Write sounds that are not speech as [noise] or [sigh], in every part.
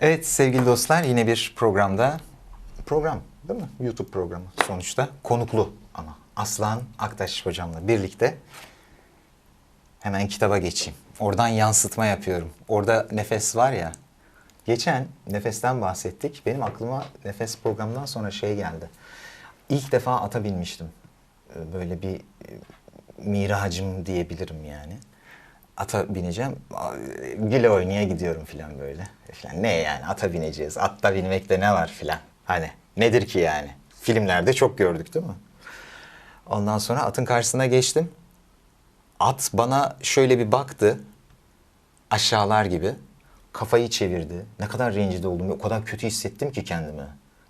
Evet sevgili dostlar yine bir programda program değil mi? YouTube programı sonuçta konuklu ama Aslan Aktaş hocamla birlikte hemen kitaba geçeyim. Oradan yansıtma yapıyorum. Orada nefes var ya. Geçen nefesten bahsettik. Benim aklıma nefes programından sonra şey geldi. İlk defa ata binmiştim. Böyle bir e, miracım diyebilirim yani. Ata bineceğim. Güle oynaya gidiyorum filan böyle. Filan. Ne yani ata bineceğiz. Atta binmekte ne var filan. Hani nedir ki yani? Filmlerde çok gördük değil mi? Ondan sonra atın karşısına geçtim. At bana şöyle bir baktı. Aşağılar gibi. Kafayı çevirdi. Ne kadar rencide oldum. O kadar kötü hissettim ki kendimi.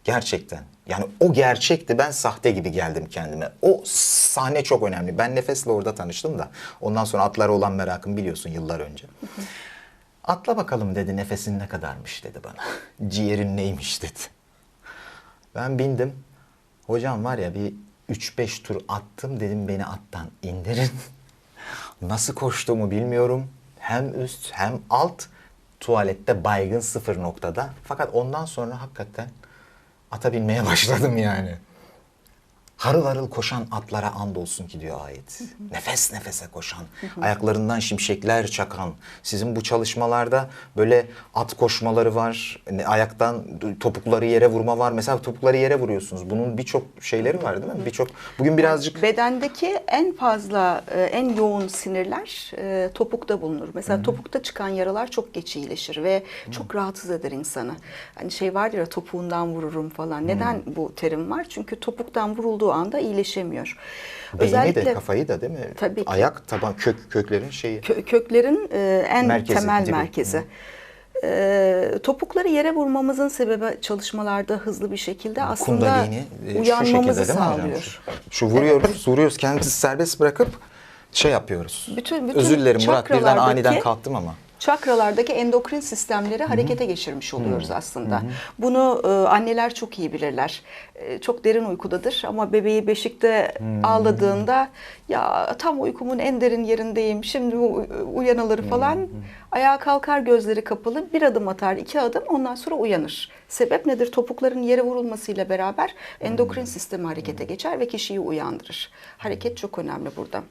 Gerçekten. Yani o gerçekti. Ben sahte gibi geldim kendime. O sahne çok önemli. Ben Nefes'le orada tanıştım da. Ondan sonra atlara olan merakım biliyorsun yıllar önce. Atla bakalım dedi. Nefesin ne kadarmış dedi bana. [laughs] Ciğerin neymiş dedi. Ben bindim. Hocam var ya bir 3-5 tur attım dedim beni attan indirin. [laughs] Nasıl koştuğumu bilmiyorum. Hem üst hem alt tuvalette baygın sıfır noktada. Fakat ondan sonra hakikaten ata binmeye [laughs] başladım yani. Harıl harıl koşan atlara andolsun ki diyor ayet. Nefes nefese koşan, ayaklarından şimşekler çakan. Sizin bu çalışmalarda böyle at koşmaları var, ayaktan topukları yere vurma var. Mesela topukları yere vuruyorsunuz. Bunun birçok şeyleri var değil mi? Birçok. Bugün birazcık Bedendeki en fazla, e, en yoğun sinirler e, topukta bulunur. Mesela topukta çıkan yaralar çok geç iyileşir ve çok rahatsız eder insanı. Hani şey vardır ya topuğundan vururum falan. Neden bu terim var? Çünkü topuktan vurulduğu anda iyileşemiyor. beyni de kafayı da değil mi? Tabii ki. Ayak taban kök köklerin şeyi. Kö- köklerin e, en Merkezi, temel dibi. merkezi. E, topukları yere vurmamızın sebebi çalışmalarda hızlı bir şekilde aslında Kundalini e, şu uyanmamızı şekilde mi hocam? sağlıyor. Şu, şu vuruyoruz, vuruyoruz kendimizi serbest bırakıp şey yapıyoruz. Bütün- bütün Özür dilerim Murat birden aniden kalktım ama. Çakralardaki endokrin sistemleri harekete geçirmiş oluyoruz aslında. Bunu e, anneler çok iyi bilirler. E, çok derin uykudadır ama bebeği beşikte ağladığında ya tam uykumun en derin yerindeyim şimdi uyanılır falan. Ayağa kalkar gözleri kapalı bir adım atar iki adım ondan sonra uyanır. Sebep nedir? Topukların yere vurulmasıyla beraber endokrin sistemi harekete geçer ve kişiyi uyandırır. Hareket çok önemli burada.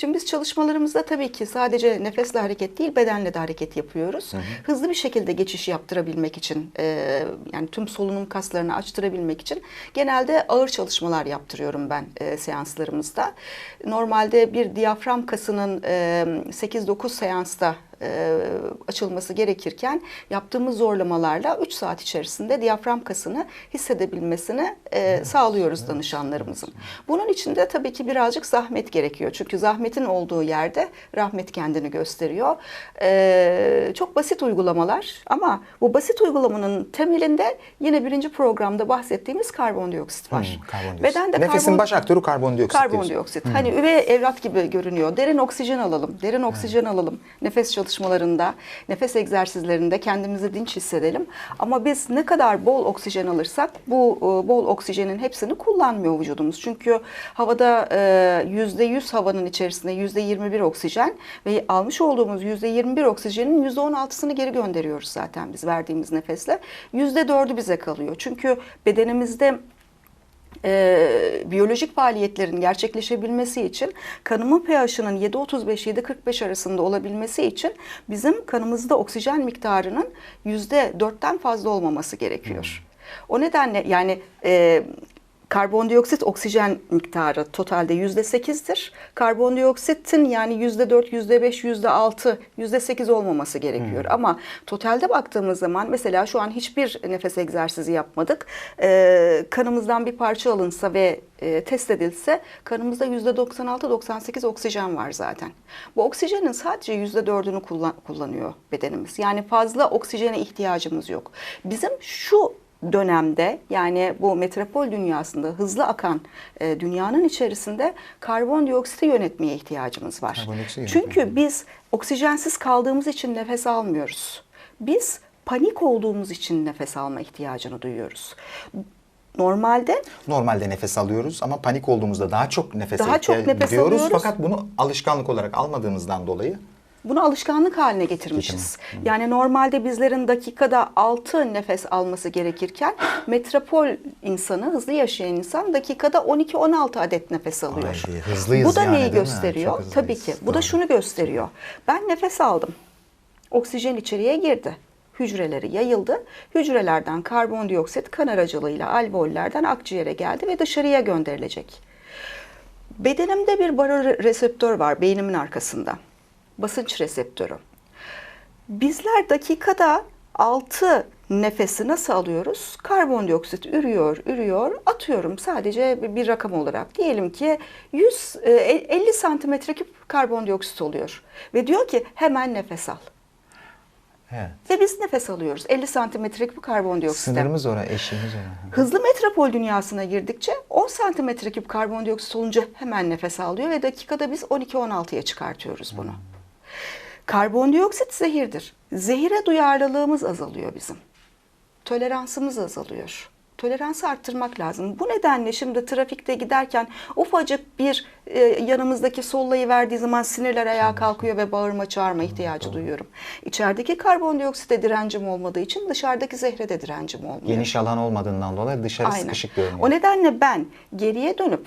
Şimdi biz çalışmalarımızda tabii ki sadece nefesle hareket değil, bedenle de hareket yapıyoruz. Hızlı bir şekilde geçiş yaptırabilmek için, e, yani tüm solunum kaslarını açtırabilmek için genelde ağır çalışmalar yaptırıyorum ben e, seanslarımızda. Normalde bir diyafram kasının e, 8-9 seansta e, açılması gerekirken yaptığımız zorlamalarla 3 saat içerisinde diyafram kasını hissedebilmesini e, sağlıyoruz danışanlarımızın. Bunun için de tabii ki birazcık zahmet gerekiyor. Çünkü zahmetin olduğu yerde rahmet kendini gösteriyor. E, çok basit uygulamalar ama bu basit uygulamanın temelinde yine birinci programda bahsettiğimiz karbondioksit var. Hmm, karbondioksit. Bedende Nefesin karbon- baş aktörü karbondioksit diyorsun. Karbondioksit. Hani üvey evlat gibi görünüyor. Derin oksijen alalım. Derin oksijen alalım. Nefes çalışmalarında, nefes egzersizlerinde kendimizi dinç hissedelim. Ama biz ne kadar bol oksijen alırsak bu e, bol oksijenin hepsini kullanmıyor vücudumuz. Çünkü havada e, yüzde yüz havanın içerisinde yüzde yirmi bir oksijen ve almış olduğumuz yüzde yirmi bir oksijenin yüzde on altısını geri gönderiyoruz zaten biz verdiğimiz nefesle. Yüzde dördü bize kalıyor. Çünkü bedenimizde e, biyolojik faaliyetlerin gerçekleşebilmesi için kanımın pH'ının 7.35-7.45 arasında olabilmesi için bizim kanımızda oksijen miktarının %4'ten fazla olmaması gerekiyor. O nedenle yani e, karbondioksit oksijen miktarı totalde %8'dir. Karbondioksitin yani %4, %5, %6, %8 olmaması gerekiyor. Ama totalde baktığımız zaman mesela şu an hiçbir nefes egzersizi yapmadık. Ee, kanımızdan bir parça alınsa ve e, test edilse kanımızda %96-98 oksijen var zaten. Bu oksijenin sadece %4'ünü kullan- kullanıyor bedenimiz. Yani fazla oksijene ihtiyacımız yok. Bizim şu dönemde yani bu metropol dünyasında hızlı akan e, dünyanın içerisinde karbondioksiti yönetmeye ihtiyacımız var. Çünkü biz oksijensiz kaldığımız için nefes almıyoruz. Biz panik olduğumuz için nefes alma ihtiyacını duyuyoruz. Normalde Normalde nefes alıyoruz ama panik olduğumuzda daha çok nefes Daha çok nefes diyoruz. alıyoruz. Fakat bunu alışkanlık olarak almadığımızdan dolayı Bunu alışkanlık haline getirmişiz. Yani normalde bizlerin dakikada 6 nefes alması gerekirken metropol insanı, hızlı yaşayan insan dakikada 12-16 adet nefes alıyor. Ay, hızlıyız Bu da yani, neyi gösteriyor? Tabii ki. Bu da şunu gösteriyor. Ben nefes aldım. Oksijen içeriye girdi. Hücreleri yayıldı. Hücrelerden karbondioksit kan aracılığıyla alveollerden akciğere geldi ve dışarıya gönderilecek. Bedenimde bir baroreseptör var beynimin arkasında. Basınç reseptörü. Bizler dakikada 6 nefesi nasıl alıyoruz? Karbondioksit ürüyor, ürüyor. Atıyorum sadece bir- bir rakam olarak. Diyelim ki 100 e, 50 santimetre küp karbondioksit oluyor. Ve diyor ki hemen nefes al. Evet. Ve biz nefes alıyoruz. 50 santimetre küp karbondioksit. Sınırımız orada, eşiğimiz orada. Hızlı metropol dünyasına girdikçe 10 santimetre küp karbondioksit olunca hemen nefes alıyor ve dakikada biz 12-16'ya çıkartıyoruz bunu. Karbondioksit zehirdir. Zehire duyarlılığımız azalıyor bizim. Toleransımız azalıyor. Toleransı arttırmak lazım. Bu nedenle şimdi trafikte giderken ufacık bir e, yanımızdaki sollayı verdiği zaman sinirler ayağa kalkıyor ve bağırma çağırma ihtiyacı duyuyorum. İçerideki karbondioksite direncim olmadığı için dışarıdaki zehre de direncim olmuyor. Geniş alan olmadığından dolayı dışarı Aynen. sıkışık görünüyor. O nedenle ben geriye dönüp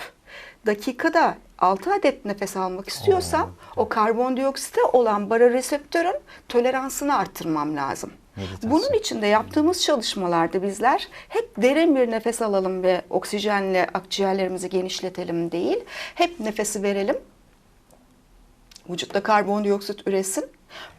dakikada 6 adet nefes almak istiyorsam o karbondioksite olan baroreseptörün toleransını arttırmam lazım. Meditasyon. Bunun için de yaptığımız çalışmalarda bizler hep derin bir nefes alalım ve oksijenle akciğerlerimizi genişletelim değil. Hep nefesi verelim. Vücutta karbondioksit üresin.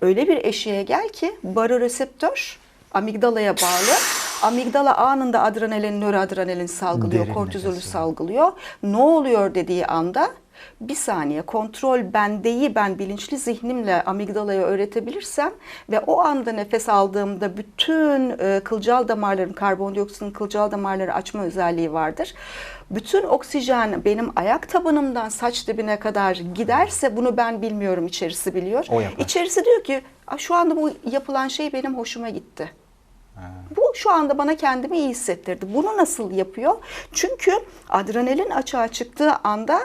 Öyle bir eşiğe gel ki baroreseptör amigdalaya bağlı. Amigdala anında adrenalin, nöroadrenalin salgılıyor, Derin kortizolü salgılıyor. Ne oluyor dediği anda bir saniye kontrol bendeyi ben bilinçli zihnimle amigdalaya öğretebilirsem ve o anda nefes aldığımda bütün e, kılcal damarların karbondioksitin kılcal damarları açma özelliği vardır. Bütün oksijen benim ayak tabanımdan saç dibine kadar giderse bunu ben bilmiyorum içerisi biliyor. O yapar. İçerisi diyor ki "Aa, şu anda bu yapılan şey benim hoşuma gitti. Bu şu anda bana kendimi iyi hissettirdi. Bunu nasıl yapıyor? Çünkü adrenalin açığa çıktığı anda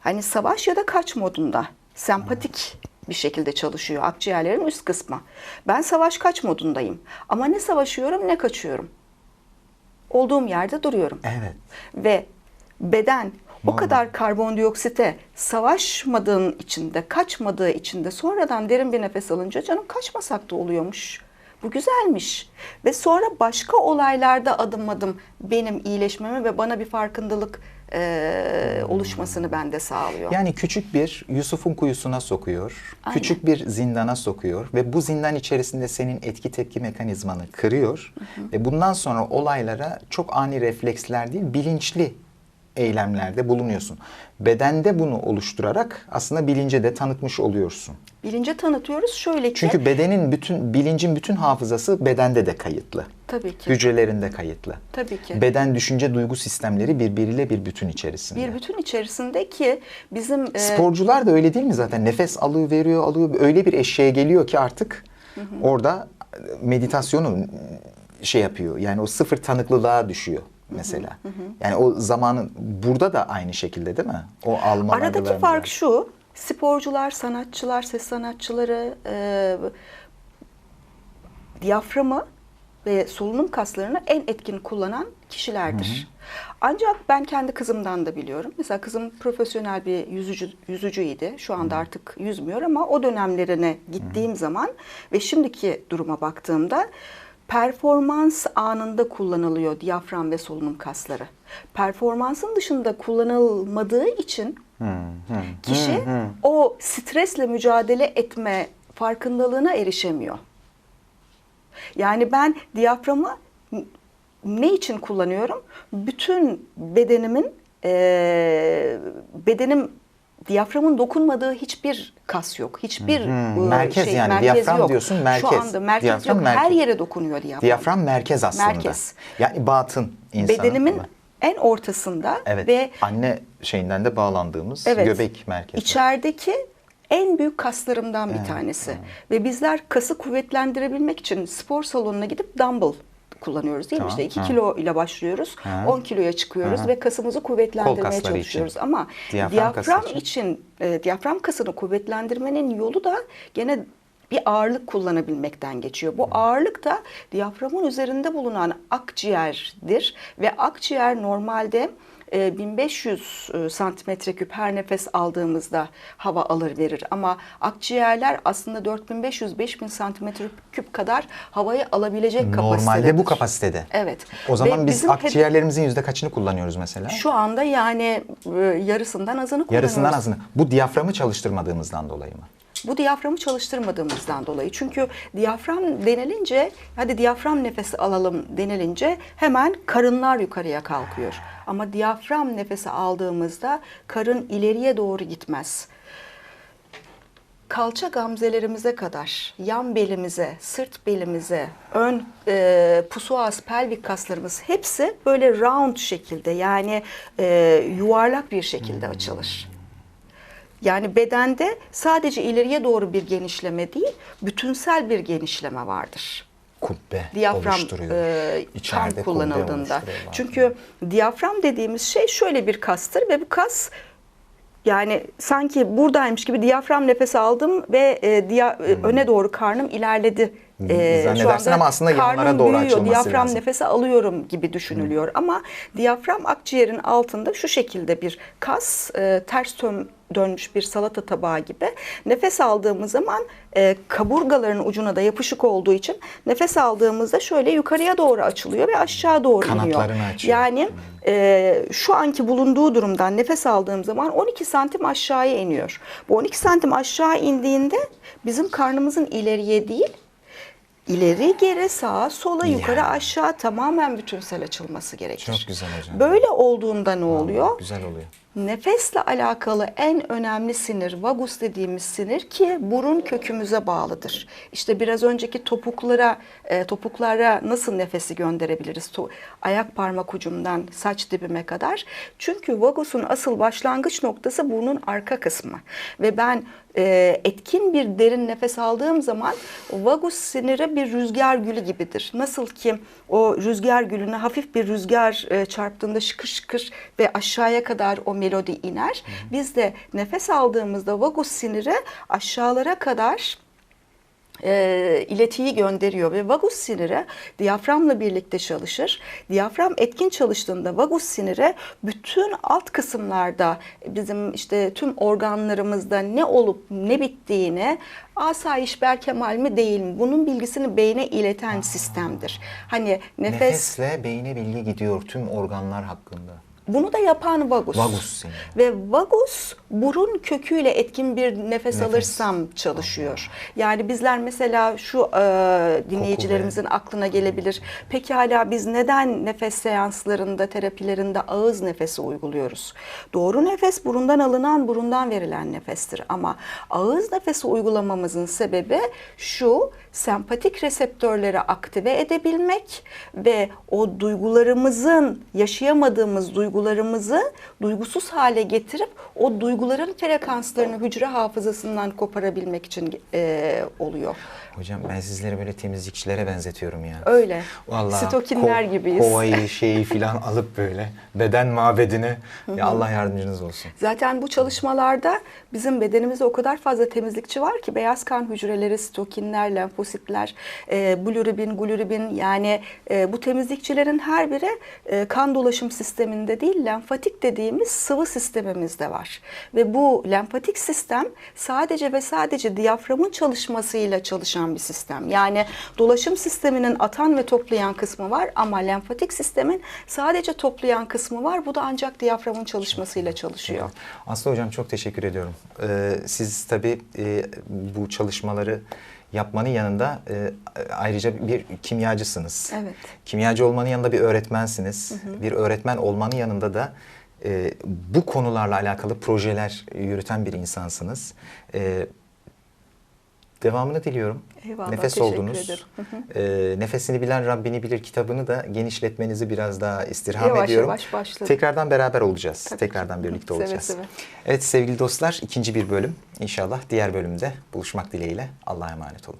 hani savaş ya da kaç modunda sempatik bir şekilde çalışıyor akciğerlerin üst kısmı. Ben savaş kaç modundayım. Ama ne savaşıyorum ne kaçıyorum. Olduğum yerde duruyorum. Evet. Ve beden o kadar karbondioksite savaşmadığın içinde, kaçmadığı içinde sonradan derin bir nefes alınca canım kaçmasak da oluyormuş. Bu güzelmiş. Ve sonra başka olaylarda adım adım benim iyileşmemi ve bana bir farkındalık eee, oluşmasını bende sağlıyor. Yani küçük bir Yusuf'un kuyusuna sokuyor. Aynen. Küçük bir zindana sokuyor ve bu zindan içerisinde senin etki tepki mekanizmanı kırıyor. Ve bundan sonra olaylara çok ani refleksler değil, bilinçli eylemlerde bulunuyorsun. Bedende bunu oluşturarak aslında bilince de tanıtmış oluyorsun. Bilince tanıtıyoruz şöyle ki. Çünkü bedenin bütün bilincin bütün hafızası bedende de kayıtlı. tabii ki. Hücrelerinde kayıtlı. Tabii ki. Beden, düşünce, duygu sistemleri birbiriyle bir bütün içerisinde. bir bütün içerisinde ki bizim e, Sporcular da öyle değil mi zaten? Nefes alıyor, veriyor, alıyor. Öyle bir eşeğe geliyor ki artık orada meditasyonu şey yapıyor. Yani o sıfır tanıklılığa düşüyor mesela. Yani o zamanın burada da aynı şekilde değil mi? O almalar Aradaki vermeler. fark şu, sporcular, sanatçılar, ses sanatçıları e, diyaframı ve solunum kaslarını en etkin kullanan kişilerdir. Ancak ben kendi kızımdan da biliyorum. Mesela kızım profesyonel bir yüzücü yüzücüydi. Şu anda artık yüzmüyor ama o dönemlerine gittiğim zaman ve şimdiki duruma baktığımda performans anında kullanılıyor diyafram ve solunum kasları. Performansın dışında kullanılmadığı için kişi o stresle mücadele etme farkındalığına erişemiyor. Yani ben diyaframı ne için kullanıyorum? Bütün bedenimin eee, bedenim diyaframın dokunmadığı hiçbir kas yok. Hiçbir hı. e, Merkez şey, yani. merkez Diyafram yok. diyorsun, merkez. Şu anda merkez Diyafram yok. Her merkez. yere dokunuyor diyafram. Diyafram merkez aslında. Merkez. Yani batın insanın. Bedenimin en ortasında Evet. ve Anne şeyinden de bağlandığımız Evet. göbek merkezi. İçerideki en büyük kaslarımdan bir tanesi. Ve bizler kası kuvvetlendirebilmek için spor salonuna gidip dumbbell kullanıyoruz değil mi? Tamam, İşte 2 ha. kilo ile başlıyoruz. Ha. 10 kiloya çıkıyoruz Aha. ve kasımızı kuvvetlendirmeye kasları için. çalışıyoruz. Ama Diyafram diyafram, için, için. e, diyafram kasını kuvvetlendirmenin yolu da gene bir ağırlık kullanabilmekten geçiyor. Bu ağırlık da diyaframın üzerinde bulunan akciğerdir ve akciğer normalde 1500 e, santimetre küp her nefes aldığımızda hava alır verir. Ama akciğerler aslında 4500-5000 santimetre küp kadar havayı alabilecek kapasitededir. Normalde bu kapasitede. Evet. O zaman Ve biz akciğerlerimizin yüzde kaçını kullanıyoruz mesela? Şu anda yani e, yarısından azını kullanıyoruz. Yarısından azını. Bu diyaframı çalıştırmadığımızdan dolayı mı? Bu diyaframı çalıştırmadığımızdan dolayı. Çünkü diyafram denilince, hadi diyafram nefesi alalım denilince hemen karınlar yukarıya kalkıyor. Ama diyafram nefesi aldığımızda karın ileriye doğru gitmez. Kalça gamzelerimize kadar, yan belimize, sırt belimize, ön e, pusuas, pelvik kaslarımız hepsi böyle round şekilde yani e, yuvarlak bir şekilde açılır. Yani bedende sadece ileriye doğru bir genişleme değil, bütünsel bir genişleme vardır. Kubbe Diyafram e, tam İçeride kubbe kullanıldığında. Çünkü diyafram dediğimiz şey şöyle bir kastır ve bu kas yani sanki buradaymış gibi diyafram nefesi aldım ve e, diya, e, öne doğru karnım ilerledi. E, Hmm. Zannedersin ama aslında yanlara doğru büyüyor, açılması diyafram lazım. nefesi alıyorum gibi düşünülüyor. Ama diyafram akciğerin altında şu şekilde bir kas, e, ters dön- dönmüş bir salata tabağı gibi. Nefes aldığımız zaman e, kaburgaların ucuna da yapışık olduğu için nefes aldığımızda şöyle yukarıya doğru açılıyor ve aşağı doğru iniyor. Kanatlarını açıyor. Yani e, şu anki bulunduğu durumdan nefes aldığım zaman 12 santim aşağıya iniyor. Bu 12 santim aşağı indiğinde bizim karnımızın ileriye değil, ileri geri sağa sola yukarı Ya. aşağı tamamen bütünsel açılması gerekir. Çok güzel hocam. Böyle olduğunda ne oluyor? Güzel oluyor. Nefesle alakalı en önemli sinir vagus dediğimiz sinir ki burun kökümüze bağlıdır. İşte biraz önceki topuklara e, topuklara nasıl nefesi gönderebiliriz? Ayak parmak ucumdan saç dibime kadar. Çünkü vagusun asıl başlangıç noktası burnun arka kısmı ve ben e, etkin bir derin nefes aldığım zaman vagus siniri bir rüzgar gülü gibidir. Nasıl ki o rüzgar gülüne hafif bir rüzgar e, çarptığında şıkır şıkır ve aşağıya kadar o melodi iner. Biz de nefes aldığımızda vagus siniri aşağılara kadar e, iletiyi gönderiyor ve vagus siniri diyaframla birlikte çalışır. Diyafram etkin çalıştığında vagus siniri bütün alt kısımlarda bizim işte tüm organlarımızda ne olup ne bittiğini asayiş berkemal mi değil mi bunun bilgisini beyne ileten sistemdir. Hani nefes Nefesle beyne bilgi gidiyor tüm organlar hakkında. Bunu da yapan vagus. Vagus siniri. Ve vagus burun köküyle etkin bir nefes, Nefes. alırsam çalışıyor. Yani bizler mesela şu e, dinleyicilerimizin aklına gelebilir. Peki hala biz neden nefes seanslarında, terapilerinde ağız nefesi uyguluyoruz? Doğru nefes burundan alınan, burundan verilen nefestir. Ama ağız nefesi uygulamamızın sebebi şu, sempatik reseptörleri aktive edebilmek ve o duygularımızın, yaşayamadığımız duygularımızı duygusuz hale getirip o duyguların frekanslarını hücre hafızasından koparabilmek için e, oluyor. Hocam ben sizleri böyle temizlikçilere benzetiyorum ya. Öyle. Vallahi Stokinler ko- gibiyiz. Kovayı [laughs] şeyi filan alıp böyle beden mabedine ya Allah yardımcınız olsun. Zaten bu çalışmalarda bizim bedenimizde o kadar fazla temizlikçi var ki beyaz kan hücreleri, stokinler, lenfositler, e, bilirubin, glurubin yani e, bu temizlikçilerin her biri e, kan dolaşım sisteminde değil lenfatik dediğimiz sıvı sistemimizde var. Ve bu lenfatik sistem sadece ve sadece diyaframın çalışmasıyla çalışan bir sistem. Yani dolaşım sisteminin atan ve toplayan kısmı var ama lenfatik sistemin sadece toplayan kısmı var. Bu da ancak diyaframın çalışmasıyla çalışıyor. Aslı hocam çok teşekkür ediyorum. Ee, siz tabii e, bu çalışmaları yapmanın yanında e, ayrıca bir kimyacısınız. Evet. Kimyacı olmanın yanında bir öğretmensiniz. Bir öğretmen olmanın yanında da e, bu konularla alakalı projeler yürüten bir insansınız. E, devamını diliyorum. Eyvallah, Nefes teşekkür oldunuz. E, Nefesini bilen Rabbini bilir kitabını da genişletmenizi biraz daha istirham Yavaş ediyorum. yavaş başladım. Tekrardan beraber olacağız. Tabii Tekrardan birlikte Seve olacağız. seve. Evet sevgili dostlar ikinci bir bölüm. İnşallah diğer bölümde buluşmak dileğiyle. Allah'a emanet olun.